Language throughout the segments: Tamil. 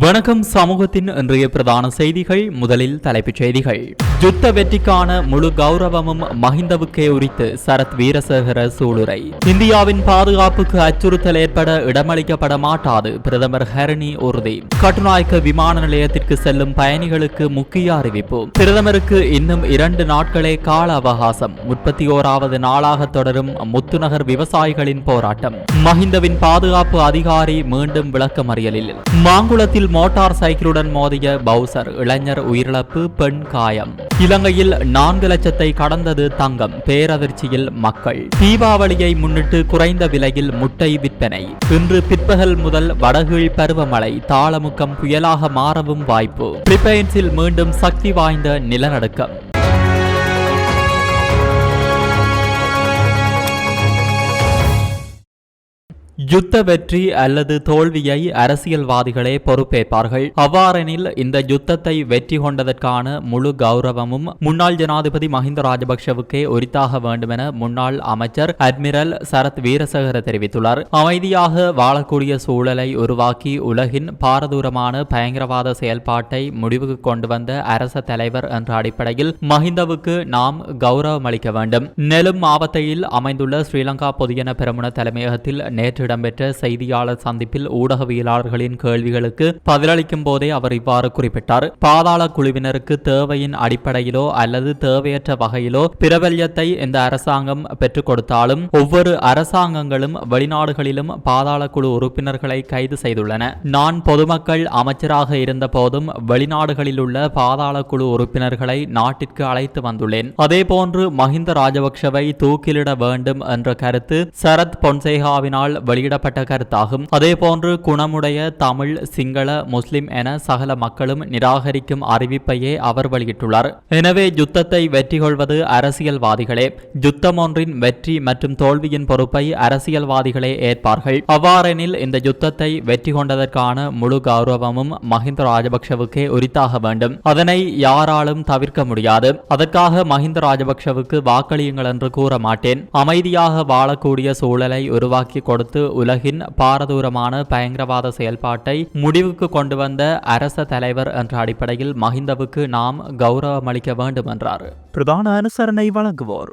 வணக்கம் சமூகத்தின் இன்றைய பிரதான செய்திகள் முதலில் தலைப்புச் செய்திகள். யுத்த வெற்றிக்கான முழு கௌரவமும் மஹிந்தவுக்கே உரித்து சரத் வீரசேகர சூளுரை. இந்தியாவின் பாதுகாப்புக்கு அச்சுறுத்தல் ஏற்பட இடமளிக்கப்பட மாட்டாது பிரதமர் ஹரணி உறுதி. கட்டுநாயக்க விமான நிலையத்திற்கு செல்லும் பயணிகளுக்கு முக்கிய அறிவிப்பு. பிரதமருக்கு இன்னும் இரண்டு நாட்களே கால அவகாசம். முப்பத்தி ஓராவது நாளாக தொடரும் முத்துநகர் விவசாயிகளின் போராட்டம். மஹிந்தவின் பாதுகாப்பு அதிகாரி மீண்டும் விளக்கமறியலில். மாங்குளத்தில் மோட்டார் சைக்கிளுடன் மோதிய பவுசர் இளைஞர் உயிரிழப்பு பெண் காயம். இலங்கையில் நான்கு லட்சத்தை கடந்தது தங்கம். பேரதிர்ச்சியில் மக்கள். தீபாவளியை முன்னிட்டு குறைந்த விலையில் முட்டை விற்பனை. இன்று பிற்பகல் முதல் வடகீழ் பருவமழை தாளமுக்கம் புயலாக மாறவும் வாய்ப்பு. பிலிப்பைன்ஸில் மீண்டும் சக்தி வாய்ந்த நிலநடுக்கம். யுத்த வெற்றி அல்லது தோல்வியை அரசியல்வாதிகளே பொறுப்பேற்பார்கள். அவ்வாறெனில் இந்த யுத்தத்தை வெற்றி கொண்டதற்கான முழு கௌரவமும் முன்னாள் ஜனாதிபதி மஹிந்த ராஜபக்ஷவுக்கே உரித்தாக வேண்டுமென முன்னாள் அமைச்சர் அட்மிரல் சரத் வீரசேகர தெரிவித்துள்ளார். அமைதியாக வாழக்கூடிய சூழலை உருவாக்கி உலகின் பாரதூரமான பயங்கரவாத செயல்பாட்டை முடிவுக்கு கொண்டு வந்த அரச தலைவர் என்ற அடிப்படையில் மஹிந்தவுக்கு நாம் கௌரவம் அளிக்க வேண்டும். நெலும் மாவட்டத்தில் அமைந்துள்ள ஸ்ரீலங்கா பொதுஜன பெருமுன தலைமையகத்தில் நேற்று இடம்பெற்ற செய்தியாளர் சந்திப்பில் ஊடகவியலாளர்களின் கேள்விகளுக்கு பதிலளிக்கும் போதே அவர் இவ்வாறு குறிப்பிட்டார். பாதாள குழுவினருக்கு தேவையின் அடிப்படையிலோ அல்லது தேவையற்ற வகையிலோ பிரபல்யத்தை இந்த அரசாங்கம் பெற்றுக் கொடுத்தாலும் ஒவ்வொரு அரசாங்கங்களும் வெளிநாடுகளிலும் பாதாள குழு உறுப்பினர்களை கைது செய்துள்ளன. நான் பொதுமக்கள் அமைச்சராக இருந்த போதும் வெளிநாடுகளில் உள்ள பாதாள குழு உறுப்பினர்களை நாட்டிற்கு அழைத்து வந்துள்ளேன். அதேபோன்று மஹிந்த ராஜபக்ஷவை தூக்கிலிட வேண்டும் என்ற கருத்து சரத் பொன்சேகாவினால் வெளியிடப்பட்ட கருத்தாகும். அதேபோன்று குணமுடைய தமிழ் சிங்கள முஸ்லிம் என சகல மக்களும் நிராகரிக்கும் அறிவிப்பையே அவர் வெளியிட்டுள்ளார். எனவே யுத்தத்தை வெற்றி கொள்வது அரசியல்வாதிகளே. யுத்தம் ஒன்றின் வெற்றி மற்றும் தோல்வியின் பொறுப்பை அரசியல்வாதிகளே ஏற்பார்கள். அவ்வாறெனில் இந்த யுத்தத்தை வெற்றி கொண்டதற்கான முழு கௌரவமும் மஹிந்த ராஜபக்ஷவுக்கே உரித்தாக வேண்டும். அதனை யாராலும் தவிர்க்க முடியாது. அதற்காக மஹிந்த ராஜபக்ஷவுக்கு வாக்களியுங்கள் என்று கூற மாட்டேன் அமைதியாக வாழக்கூடிய சூழலை உருவாக்கி கொடுத்து உலகின் பாரதூரமான பயங்கரவாத செயல்பாட்டை முடிவுக்கு கொண்டு வந்த அரச தலைவர் என்ற அடிப்படையில் மஹிந்தவுக்கு நாம் கௌரவம் அளிக்க வேண்டும் என்றார் பிரதான அனுசரணை வழங்குவோர்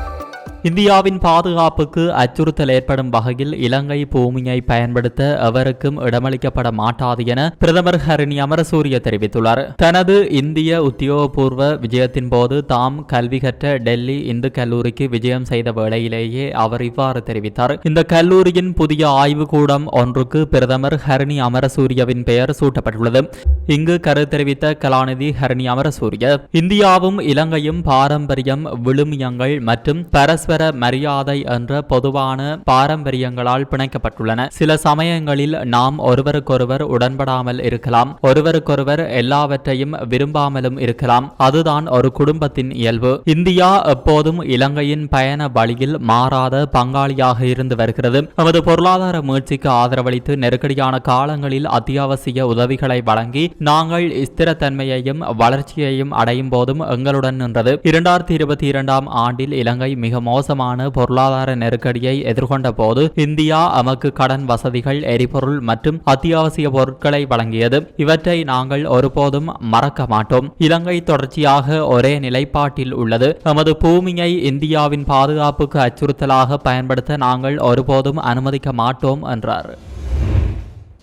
இந்தியாவின் பாதுகாப்புக்கு அச்சுறுத்தல் ஏற்படும் வகையில் இலங்கை பூமியை பயன்படுத்த எவருக்கும் இடமளிக்கப்பட மாட்டாது என பிரதமர் ஹரணி அமரசூரிய தெரிவித்துள்ளார். தனது இந்திய உத்தியோகபூர்வ விஜயத்தின் போது தாம் கல்வி கற்ற டெல்லி இந்து கல்லூரிக்கு விஜயம் செய்த வேளையிலேயே அவர் இவ்வாறு தெரிவித்தார். இந்த கல்லூரியின் புதிய ஆய்வுக்கூடம் ஒன்றுக்கு பிரதமர் ஹரணி அமரசூரியவின் பெயர் சூட்டப்பட்டுள்ளது. இங்கு கரு தெரிவித்த கலாநிதி ஹரணி அமரசூரிய இந்தியாவும் இலங்கையும் பாரம்பரியம் விழுமியங்கள் மற்றும் பரஸ்பர மரியாதை என்ற பொதுவான பாரம்பரியங்களால் பிணைக்கப்பட்டுள்ளன. சில சமயங்களில் நாம் ஒருவருக்கொருவர் உடன்படாமல் இருக்கலாம். ஒருவருக்கொருவர் எல்லாவற்றையும் விரும்பாமலும் இருக்கலாம். அதுதான் ஒரு குடும்பத்தின் இயல்பு. இந்தியா எப்போதும் இலங்கையின் பயண வழியில் மாறாத பங்காளியாக இருந்து வருகிறது. நமது பொருளாதார முயற்சிக்கு ஆதரவளித்து நெருக்கடியான காலங்களில் அத்தியாவசிய உதவிகளை வழங்கி நாங்கள் ஸ்திரத்தன்மையையும் வளர்ச்சியையும் அடையும் போதும் எங்களுடன் நின்றது. இரண்டாயிரத்தி இருபத்தி இரண்டாம் ஆண்டில் இலங்கை மிக மோசமான பொருளாதார நெருக்கடியை எதிர்கொண்ட போது இந்தியா நமக்கு கடன் வசதிகள் எரிபொருள் மற்றும் அத்தியாவசிய பொருட்களை வழங்கியது. இவற்றை நாங்கள் ஒருபோதும் மறக்க மாட்டோம். இலங்கை தொடர்ச்சியாக ஒரே நிலைப்பாட்டில் உள்ளது. நமது பூமியை இந்தியாவின் பாதுகாப்புக்கு அச்சுறுத்தலாக பயன்படுத்த நாங்கள் ஒருபோதும் அனுமதிக்க மாட்டோம் என்றார்.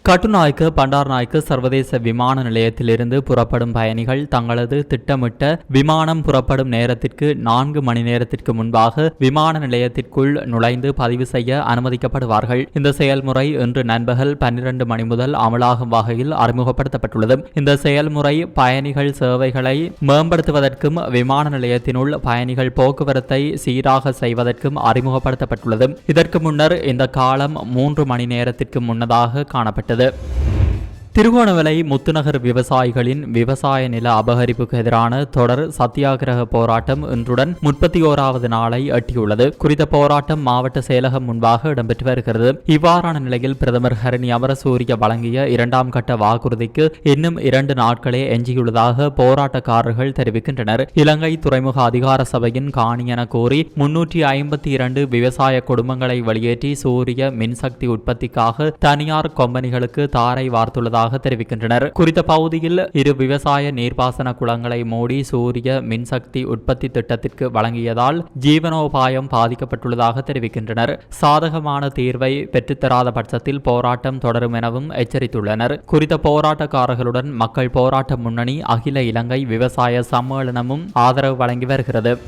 கட்டுநாய்க்கு பண்டார்நாய்க்கு சர்வதேச விமான நிலையத்திலிருந்து புறப்படும் பயணிகள் தங்களது திட்டமிட்ட விமானம் புறப்படும் நேரத்திற்கு நான்கு மணி நேரத்திற்கு முன்பாக விமான நிலையத்திற்குள் நுழைந்து பதிவு செய்ய அனுமதிக்கப்படுவார்கள். இந்த செயல்முறை இன்று நண்பகல் பன்னிரண்டு மணி முதல் அமலாகும் வகையில் அறிமுகப்படுத்தப்பட்டுள்ளது. இந்த செயல்முறை பயணிகள் சேவைகளை மேம்படுத்துவதற்கும் விமான நிலையத்தினுள் பயணிகள் போக்குவரத்தை சீராக செய்வதற்கும் அறிமுகப்படுத்தப்பட்டுள்ளது. இதற்கு முன்னர் இந்த காலம் மூன்று மணி நேரத்திற்கு முன்னதாக காணப்பட்டது. with it. திருகோணமலை முத்துநகர் விவசாயிகளின் விவசாய நில அபகரிப்புக்கு எதிரான தொடர் சத்தியாகிரக போராட்டம் இன்றுடன் முப்பத்தி ஓராவது நாளை எட்டியுள்ளது. குறித்த போராட்டம் மாவட்ட செயலகம் முன்பாக இடம்பெற்று வருகிறது. இவ்வாறான நிலையில் பிரதமர் ஹரணி அமரசூரிய வழங்கிய இரண்டாம் கட்ட வாக்குறுதிக்கு இன்னும் இரண்டு நாட்களே எஞ்சியுள்ளதாக போராட்டக்காரர்கள் தெரிவிக்கின்றனர். இலங்கை துறைமுக அதிகார சபையின் காணி என கோரி முன்னூற்றி ஐம்பத்தி இரண்டு விவசாய குடும்பங்களை வெளியேற்றி சூரிய மின்சக்தி உற்பத்திக்காக தனியார் கம்பெனிகளுக்கு தாரை வார்த்துள்ளதாக தெரிவிக்கின்றனர். குறித்த பகுதியில் இரு விவசாய நீர்ப்பாசன குளங்களை மூடி சூரிய மின்சக்தி உற்பத்தி திட்டத்திற்கு வழங்கியதால் ஜீவனோபாயம் பாதிக்கப்பட்டுள்ளதாக தெரிவிக்கின்றனர். சாதகமான தீர்வை பெற்றுத்தராத பட்சத்தில் போராட்டம் தொடரும் எனவும் எச்சரித்துள்ளனர். குறித்த போராட்டக்காரர்களுடன் மக்கள் போராட்ட முன்னணி அகில இலங்கை விவசாய சம்மேளனமும் ஆதரவு வழங்கி வருகிறது.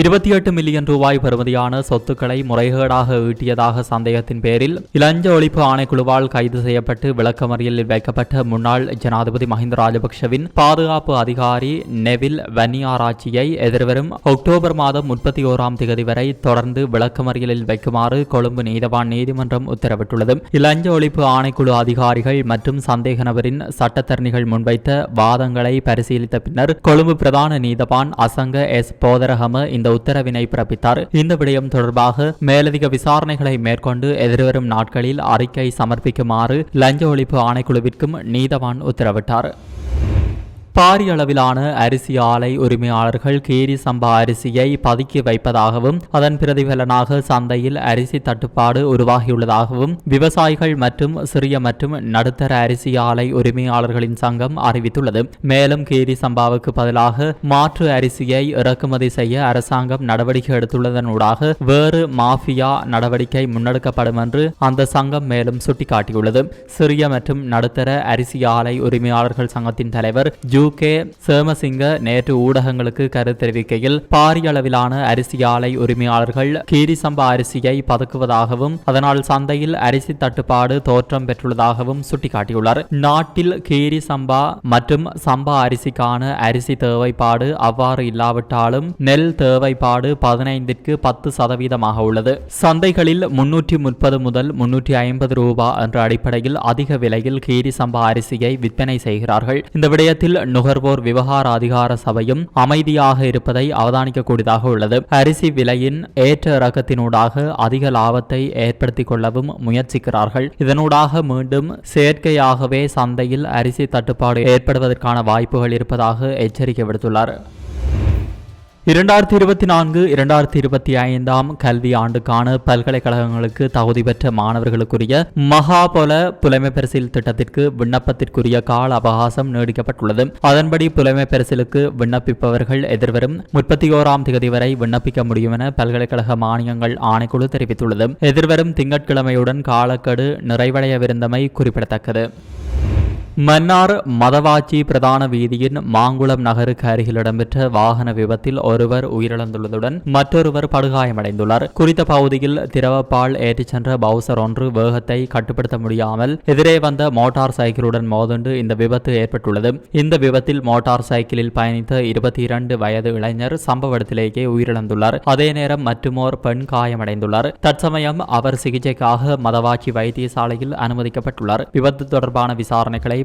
இருபத்தி எட்டு மில்லியன் ரூபாய் பெறுமதியான சொத்துக்களை முறைகேடாக ஈட்டியதாக சந்தேகத்தின் பேரில் இளஞ்ச ஒழிப்பு ஆணைக்குழுவால் கைது செய்யப்பட்டு விளக்கமறியலில் வைக்கப்பட்ட முன்னாள் ஜனாதிபதி மஹிந்த ராஜபக்ஷவின் பாதுகாப்பு அதிகாரி நெவில் வன்னியாராட்சியை எதிர்வரும் அக்டோபர் மாதம் முப்பத்தி ஓராம் தேதி வரை தொடர்ந்து விளக்கமறியலில் வைக்குமாறு கொழும்பு நீதவான் நீதிமன்றம் உத்தரவிட்டுள்ளது. இளஞ்ச ஒழிப்பு ஆணைக்குழு அதிகாரிகள் மற்றும் சந்தேக நபரின் சட்டத்தரணிகள் முன்வைத்த வாதங்களை பரிசீலித்த பின்னர் கொழும்பு பிரதான நீதவான் அசங்க எஸ். போதரகம இந்த உத்தரவினை பிறப்பித்தார். இந்த விடயம் தொடர்பாக மேலதிக விசாரணைகளை மேற்கொண்டு எதிர்வரும் நாட்களில் அறிக்கை சமர்ப்பிக்குமாறு லஞ்ச ஒழிப்பு ஆணைக்குழுவிற்கும் நீதவான் உத்தரவிட்டார். பாரிய அளவிலான அரிசி ஆலை உரிமையாளர்கள் கேரி சம்பா அரிசியை பதுக்கி வைப்பதாகவும் அதன் பிரதிபலனாக சந்தையில் அரிசி தட்டுப்பாடு உருவாகியுள்ளதாகவும் விவசாயிகள் மற்றும் சிறிய மற்றும் நடுத்தர அரிசி ஆலை உரிமையாளர்களின் சங்கம் அறிவித்துள்ளது. மேலும் கேரி சம்பாவுக்கு பதிலாக மாற்று அரிசியை இறக்குமதி செய்ய அரசாங்கம் நடவடிக்கை எடுத்துள்ளதனூடாக வேறு மாஃபியா நடவடிக்கை முன்னெடுக்கப்படும் என்று அந்த சங்கம் மேலும் சுட்டிக்காட்டியுள்ளது. சிறிய மற்றும் நடுத்தர அரிசி ஆலை உரிமையாளர்கள் சங்கத்தின் தலைவர் ஜூ கே சேமசிங்க நேற்று ஊடகங்களுக்கு கருத்து தெரிவிக்கையில் பாரிய அளவிலான அரிசி ஆலை உரிமையாளர்கள் கீரிசம்பா அரிசியை பதுக்குவதாகவும் அதனால் சந்தையில் அரிசி தட்டுப்பாடு தோற்றம் பெற்றுள்ளதாகவும் சுட்டிக்காட்டியுள்ளார். நாட்டில் கீரி சம்பா மற்றும் சம்பா அரிசிக்கான அரிசி தேவைப்பாடு அவ்வாறு இல்லாவிட்டாலும் நெல் தேவைப்பாடு பதினைந்திற்கு பத்து சதவீதமாக உள்ளது. சந்தைகளில் முன்னூற்றி முப்பது முதல் முன்னூற்றி ஐம்பது ரூபாய் என்ற அடிப்படையில் அதிக விலையில் கீரி சம்பா அரிசியை விற்பனை செய்கிறார்கள். இந்த விடயத்தில் நுகர்வோர் விவகார அதிகார சபையும் அமைதியாக இருப்பதை அவதானிக்கக்கூடியதாக உள்ளது. அரிசி விலையின் ஏற்ற இறக்கத்தினூடாக அதிக லாபத்தை ஏற்படுத்திக் கொள்ளவும் முயற்சிக்கிறார்கள். இதனூடாக மீண்டும் செயற்கையாகவே சந்தையில் அரிசி தட்டுப்பாடு ஏற்படுவதற்கான வாய்ப்புகள் இருப்பதாக எச்சரிக்கை விடுத்துள்ளார். இரண்டாயிரத்தி இருபத்தி நான்கு இரண்டாயிரத்தி இருபத்தி ஐந்தாம் கல்வி ஆண்டுக்கான பல்கலைக்கழகங்களுக்கு தகுதி பெற்ற மாணவர்களுக்குரிய மகாபல புலைமை பரிசில் திட்டத்திற்கு விண்ணப்பத்திற்குரிய கால அவகாசம் நீடிக்கப்பட்டுள்ளது. அதன்படி புலைமை பரிசிலுக்கு விண்ணப்பிப்பவர்கள் எதிர்வரும் முப்பத்தி ஓராம் தேதி வரை விண்ணப்பிக்க முடியும் என பல்கலைக்கழக மானியங்கள் ஆணைக்குழு தெரிவித்துள்ளது. எதிர்வரும் திங்கட்கிழமையுடன் காலக்கெடு நிறைவடையவிருந்தமை குறிப்பிடத்தக்கது. மன்னார் மதவாச்சி பிரதான வீதியின் மாங்குளம் நகருக்கு அருகில் இடம்பெற்ற வாகன விபத்தில் ஒருவர் உயிரிழந்துள்ளதுடன் மற்றொருவர் படுகாயமடைந்துள்ளார். குறித்த பகுதியில் திரவப்பால் ஏற்றிச் சென்ற பவுசர் ஒன்று வேகத்தை கட்டுப்படுத்த முடியாமல் எதிரே வந்த மோட்டார் சைக்கிளுடன் மோதுண்டு இந்த விபத்து ஏற்பட்டுள்ளது. இந்த விபத்தில் மோட்டார் சைக்கிளில் பயணித்த இருபத்தி இரண்டு வயது இளைஞர் சம்பவ இடத்திலேயே உயிரிழந்துள்ளார். அதே நேரம் மற்றுமோர் பெண் காயமடைந்துள்ளார். தற்சமயம் அவர் சிகிச்சைக்காக மதவாச்சி வைத்தியசாலையில் அனுமதிக்கப்பட்டுள்ளார். விபத்து தொடர்பான விசாரணைகளை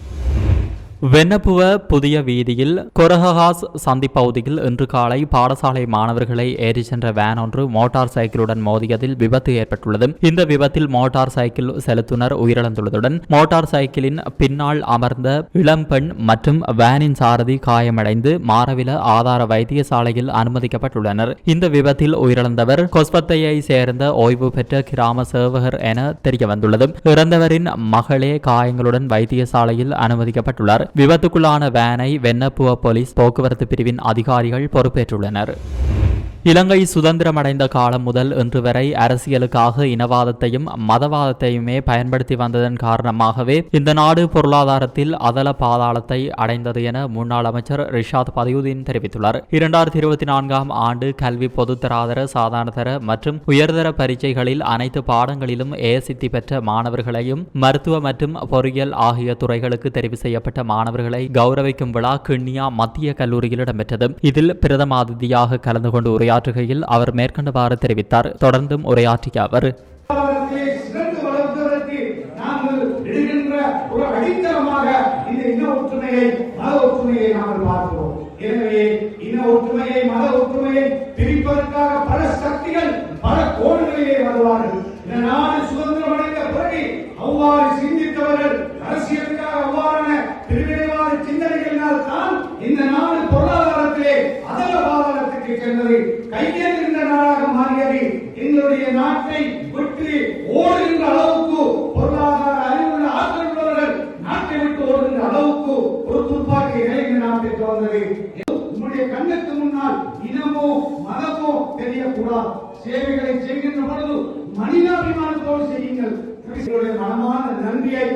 வெண்ணப்புவ புதிய வீதியில் கொரஹாஸ் சந்தி பகுதியில் இன்று காலை பாடசாலை மாணவர்களை ஏறிச் சென்ற வேன் ஒன்று மோட்டார் சைக்கிளுடன் மோதியதில் விபத்து ஏற்பட்டுள்ளது. இந்த விபத்தில் மோட்டார் சைக்கிள் செலுத்துனர் உயிரிழந்துள்ளதுடன் மோட்டார் சைக்கிளின் பின்னால் அமர்ந்த இளம்பெண் மற்றும் வேனின் சாரதி காயமடைந்து மாரவில ஆதார வைத்தியசாலையில் அனுமதிக்கப்பட்டுள்ளனர். இந்த விபத்தில் உயிரிழந்தவர் கொஸ்பத்தையை சேர்ந்த ஓய்வு பெற்ற கிராம சேவகர் என தெரிய வந்துள்ளது இறந்தவரின் மகளே காயங்களுடன் வைத்தியசாலையில் அனுமதிக்கப்பட்டுள்ளார். விபத்துக்குள்ளான வேனை வெண்ணப்புவ போலீஸ் போக்குவரத்து பிரிவின் அதிகாரிகள் பொறுப்பேற்றுள்ளனர். இலங்கை சுதந்திரமடைந்த காலம் முதல் இன்று வரை அரசியலுக்காக இனவாதத்தையும் மதவாதத்தையுமே பயன்படுத்தி வந்ததன் காரணமாகவே இந்த நாடு பொருளாதாரத்தில் அதல பாதாளத்தை அடைந்தது என முன்னாள் அமைச்சர் ரிஷாத் பதியுதீன் தெரிவித்துள்ளார். இரண்டாயிரத்தி இருபத்தி நான்காம் ஆண்டு கல்வி பொதுத்தராதர சாதாரணதர மற்றும் உயர்தர பரீட்சைகளில் அனைத்து பாடங்களிலும் ஏ சித்தி பெற்ற மாணவர்களையும் மருத்துவ மற்றும் பொறியியல் ஆகிய துறைகளுக்கு தெரிவு செய்யப்பட்ட மாணவர்களை கௌரவிக்கும் விழா கிண்ணியா மத்திய கல்லூரியில் இடம்பெற்றது. இதில் பிரதம அதிதியாக கலந்து கொண்டு உரையாற்றுகையில் அவர் மேற்கண்டவாறு தெரிவித்தார். தொடர்ந்தும் உரையாற்றிய அவர் அடித்தளமாக இந்த இன ஒற்றுமையை மத ஒற்றுமையை நாங்கள் பார்க்கிறோம். எனவே நாட்டிற்கு வந்தது உங்களுடைய கண்ணுக்கு முன்னால் இனமோ மதமோ தெரியக்கூடாது. சேவைகளை செய்கின்ற பொழுது மனிதாபிமானத்தோடு செய்யுங்கள். உங்களுடைய மனமான நன்றியை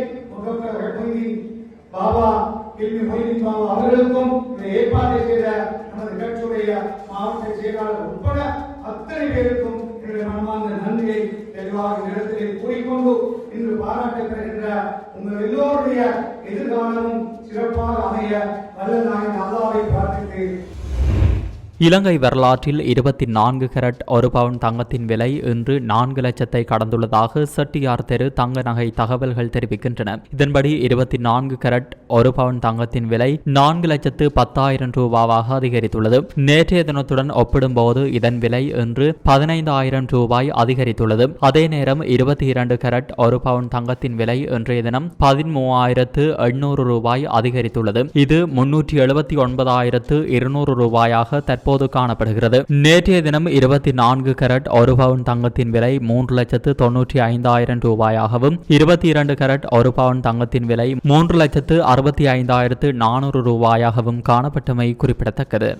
பாபா கேள்வி மொய்தீன் பாபா அவர்களுக்கும் ஏற்பாடு செய்த நமது கட்சியுடைய மாவட்ட செயலாளர் உட்பட அத்தனை பேருக்கும் என்னுடைய மனமார்ந்த நன்றியை தெளிவாக இந்த இடத்திலே கூறிக்கொண்டு இன்று பாராட்டப்படுகின்ற உங்கள் எல்லோருடைய எதிர்காலமும் சிறப்பாக அமைய வல்ல நாயன் அல்லாவை பிரார்த்தித்து இலங்கை வரலாற்றில் இருபத்தி நான்கு கரட் ஒரு பவுன் தங்கத்தின் விலை இன்று நான்கு லட்சத்தை கடந்துள்ளதாக செட்டியார் தெரு தங்க நகை தகவல்கள் தெரிவிக்கின்றன. இதன்படி இருபத்தி நான்கு கரட் ஒரு பவுன் தங்கத்தின் விலை நான்கு லட்சத்து பத்தாயிரம் ரூபாவாக அதிகரித்துள்ளது. நேற்றைய தினத்துடன் ஒப்பிடும்போது இதன் விலை இன்று பதினைந்தாயிரம் ரூபாய் அதிகரித்துள்ளது. அதே நேரம் இருபத்தி இரண்டு கரட் ஒரு பவுன் தங்கத்தின் விலை இன்றைய தினம் பதிமூவாயிரத்து எண்ணூறு ரூபாய் அதிகரித்துள்ளது. இது முன்னூற்றி எழுபத்தி ஒன்பதாயிரத்து இருநூறு ரூபாயாக தற்போது காணப்படுகிறது. நேற்றைய தினம் இருபத்தி நான்கு கரட் ஒரு பவுன் தங்கத்தின் விலை மூன்று லட்சத்து தொன்னூற்றி ஐந்தாயிரம் ரூபாயாகவும் இருபத்தி இரண்டு கரட் ஒரு பவுன் தங்கத்தின் விலை மூன்று லட்சத்து அறுபத்தி ஐந்தாயிரத்து நானூறு ரூபாயாகவும் காணப்பட்டமை குறிப்பிடத்தக்கது.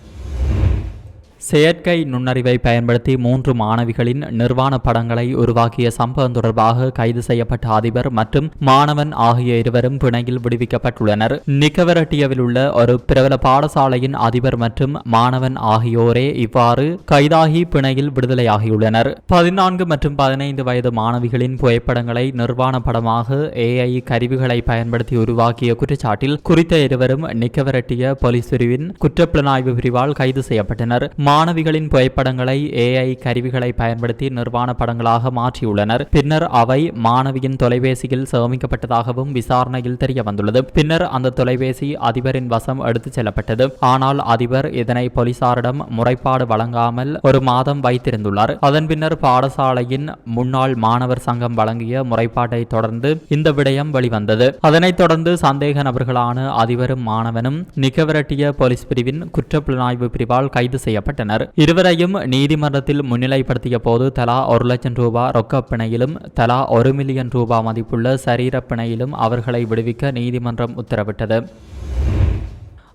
செயற்கை நுண்ணறிவை பயன்படுத்தி மூன்று மாணவிகளின் நிர்வாண படங்களை உருவாக்கிய சம்பவம் தொடர்பாக கைது செய்யப்பட்ட அதிபர் மற்றும் மாணவன் ஆகிய இருவரும் பிணையில் விடுவிக்கப்பட்டுள்ளனர். நிக்கவரட்டியவில் உள்ள ஒரு பிரபல பாடசாலையின் அதிபர் மற்றும் மாணவன் ஆகியோரே இவ்வாறு கைதாகி பிணையில் விடுதலையாகியுள்ளனர். பதினான்கு மற்றும் பதினைந்து வயது மாணவிகளின் புகைப்படங்களை நிர்வாண படமாக ஏஐ கருவிகளை பயன்படுத்தி உருவாக்கிய குற்றச்சாட்டில் குறித்த இருவரும் நிக்கவரட்டிய போலீஸ் பிரிவின் குற்றப்புலனாய்வு பிரிவால் கைது செய்யப்பட்டனர். மாணவிகளின் புகைப்படங்களை ஏஐ கருவிகளை பயன்படுத்தி நிர்வாண படங்களாக மாற்றியுள்ளனர். பின்னர் அவை மாணவியின் தொலைபேசியில் சேமிக்கப்பட்டதாகவும் விசாரணையில் தெரிய வந்துள்ளது பின்னர் அந்த தொலைபேசி அதிபரின் வசம் எடுத்துச் செல்லப்பட்டது. ஆனால் அதிபர் இதனை போலீசாரிடம் முறைப்பாடு வழங்காமல் ஒரு மாதம் வைத்திருந்துள்ளார். அதன் பின்னர் பாடசாலையின் முன்னாள் மாணவர் சங்கம் வழங்கிய முறைப்பாட்டை தொடர்ந்து இந்த விடயம் வெளிவந்தது. அதனைத் தொடர்ந்து சந்தேக நபர்களான அதிபரும் மாணவனும் நிகவரட்டிய போலீஸ் பிரிவின் குற்றப்புலனாய்வு பிரிவால் கைது செய்யப்பட்டனர் இருவரையும் நீதிமன்றத்தில் முன்னிலைப்படுத்திய போது தலா ஒரு லட்சம் ரூபாய் ரொக்க பிணையிலும் தலா ஒரு மில்லியன் ரூபாய் மதிப்புள்ள சரீர பிணையிலும் அவர்களை விடுவிக்க நீதிமன்றம் உத்தரவிட்டது.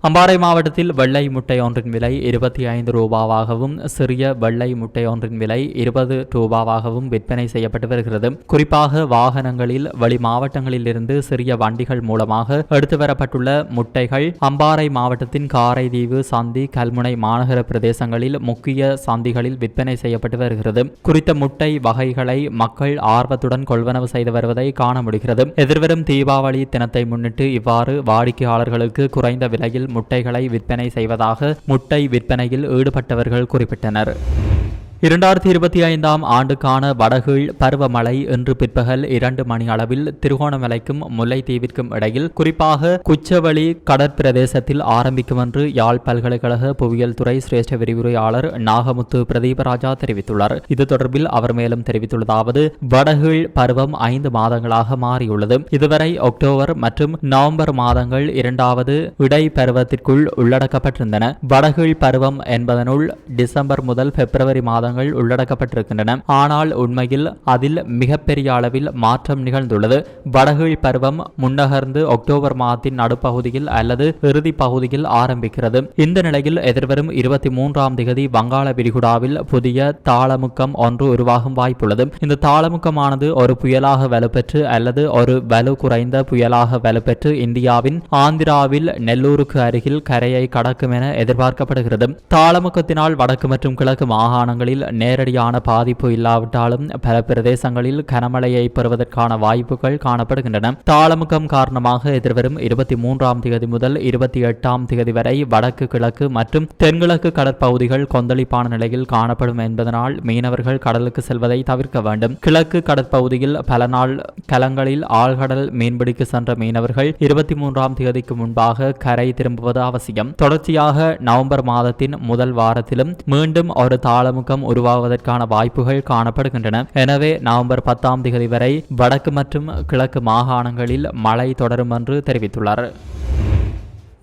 அம்பாறை மாவட்டத்தில் வெள்ளை முட்டை ஒன்றின் விலை இருபத்தி ஐந்து ரூபாவாகவும் சிறிய வெள்ளை முட்டை ஒன்றின் விலை இருபது ரூபாவாகவும் விற்பனை செய்யப்பட்டு வருகிறது. குறிப்பாக வாகனங்களில் வெளி மாவட்டங்களில் இருந்து சிறிய வண்டிகள் மூலமாக எடுத்து வரப்பட்டுள்ள முட்டைகள் அம்பாறை மாவட்டத்தின் காரைதீவு சந்தி கல்முனை மாநகர பிரதேசங்களில் முக்கிய சந்திகளில் விற்பனை செய்யப்பட்டு வருகிறது. குறித்த முட்டை வகைகளை மக்கள் ஆர்வத்துடன் கொள்வனவு செய்து வருவதை காண முடிகிறது. எதிர்வரும் தீபாவளி தினத்தை முன்னிட்டு இவ்வாறு வாடிக்கையாளர்களுக்கு குறைந்த விலையில் முட்டைகளை விற்பனை செய்வதாக முட்டை விற்பனையில் ஈடுபட்டவர்கள் குறிப்பிட்டனர். இரண்டாயிரத்தி இருபத்தி ஐந்தாம் ஆண்டுக்கான வடகீழ் பருவமழை இன்று பிற்பகல் இரண்டு மணி அளவில் திருகோணமலைக்கும் முல்லைத்தீவிற்கும் இடையில் குறிப்பாக குச்சவெளி கடற்பிரதேசத்தில் ஆரம்பிக்கும் என்று யாழ் பல்கலைக்கழக புவியியல் துறை சிரேஷ்ட விரிவுரையாளர் நாகமுத்து பிரதீபராஜா தெரிவித்துள்ளார். இது தொடர்பில் அவர் மேலும் தெரிவித்துள்ளதாவது வடகீழ் பருவம் ஐந்து மாதங்களாக மாறியுள்ளது. இதுவரை அக்டோபர் மற்றும் நவம்பர் மாதங்கள் இரண்டாவது இடை பருவத்திற்குள் உள்ளடக்கப்பட்டிருந்தன. வடகீழ் பருவம் என்பதனுள் டிசம்பர் முதல் பிப்ரவரி மாற்றங்கள் உள்ளடக்கப்பட்டிருக்கின்றன. ஆனால் உண்மையில் அதில் மிகப்பெரிய அளவில் மாற்றம் நிகழ்ந்துள்ளது. வடகிழ் பருவம் முன்னகர்ந்து அக்டோபர் மாதத்தின் நடுப்பகுதியில் அல்லது இறுதி பகுதியில் ஆரம்பிக்கிறது. இந்த நிலையில் எதிர்வரும் இருபத்தி மூன்றாம் திகதி வங்காள விரிகுடாவில் புதிய தாளமுக்கம் ஒன்று உருவாகும் வாய்ப்புள்ளது. இந்த தாளமுக்கமானது ஒரு புயலாக வலுப்பெற்று அல்லது ஒரு வலு குறைந்த புயலாக வலுப்பெற்று இந்தியாவின் ஆந்திராவில் நெல்லூருக்கு அருகில் கரையை கடக்கும் என எதிர்பார்க்கப்படுகிறது. தாளமுக்கத்தினால் வடக்கு மற்றும் கிழக்கு மாகாணங்களில் நேரடியான பாதிப்பு இல்லாவிட்டாலும் பல பிரதேசங்களில் கனமழையை பெறுவதற்கான வாய்ப்புகள் காணப்படுகின்றன. தாளமுகம் காரணமாக எதிர்வரும் இருபத்தி மூன்றாம் தேதி முதல் இருபத்தி எட்டாம் தேதி வரை வடக்கு கிழக்கு மற்றும் தென்கிழக்கு கடற்பகுதிகள் கொந்தளிப்பான நிலையில் காணப்படும் என்பதனால் மீனவர்கள் கடலுக்கு செல்வதை தவிர்க்க வேண்டும். கிழக்கு கடற்பகுதியில் பல நாள் கலங்களில் ஆழ்கடல் மீன்பிடிக்கு சென்ற மீனவர்கள் இருபத்தி மூன்றாம் தேதிக்கு முன்பாக கரை திரும்புவது அவசியம். தொடர்ச்சியாக நவம்பர் மாதத்தின் முதல் வாரத்திலும் மீண்டும் ஒரு தாளமுகம் உருவாவதற்கான வாய்ப்புகள் காணப்படுகின்றன. எனவே நவம்பர் பத்தாம் தேதி வரை வடக்கு மற்றும் கிழக்கு மாகாணங்களில் மழை தொடரும் என்று தெரிவித்துள்ளார்.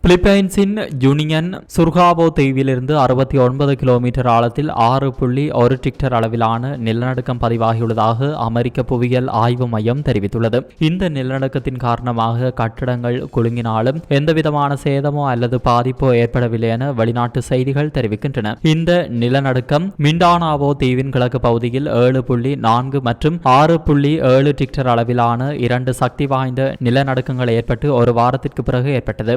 பிலிப்பைன்ஸின் யூனியன் சுர்காவோ தீவிலிருந்து அறுபத்தி ஒன்பது கிலோமீட்டர் ஆழத்தில் ஆறு புள்ளி ஒரு டிக்டர் அளவிலான நிலநடுக்கம் பதிவாகியுள்ளதாக அமெரிக்க புவியியல் ஆய்வு மையம் தெரிவித்துள்ளது. இந்த நிலநடுக்கத்தின் காரணமாக கட்டடங்கள் குலுங்கினாலும் எந்தவிதமான சேதமோ அல்லது பாதிப்போ ஏற்படவில்லை என வெளிநாட்டு செய்திகள் தெரிவிக்கின்றன. இந்த நிலநடுக்கம் மிண்டானாவோ தீவின் கிழக்கு பகுதியில் ஏழு புள்ளி நான்கு மற்றும் ஆறு புள்ளி ஏழு டிக்டர் அளவிலான இரண்டு சக்தி வாய்ந்த நிலநடுக்கங்கள் ஏற்பட்டு ஒரு வாரத்திற்கு பிறகு ஏற்பட்டது.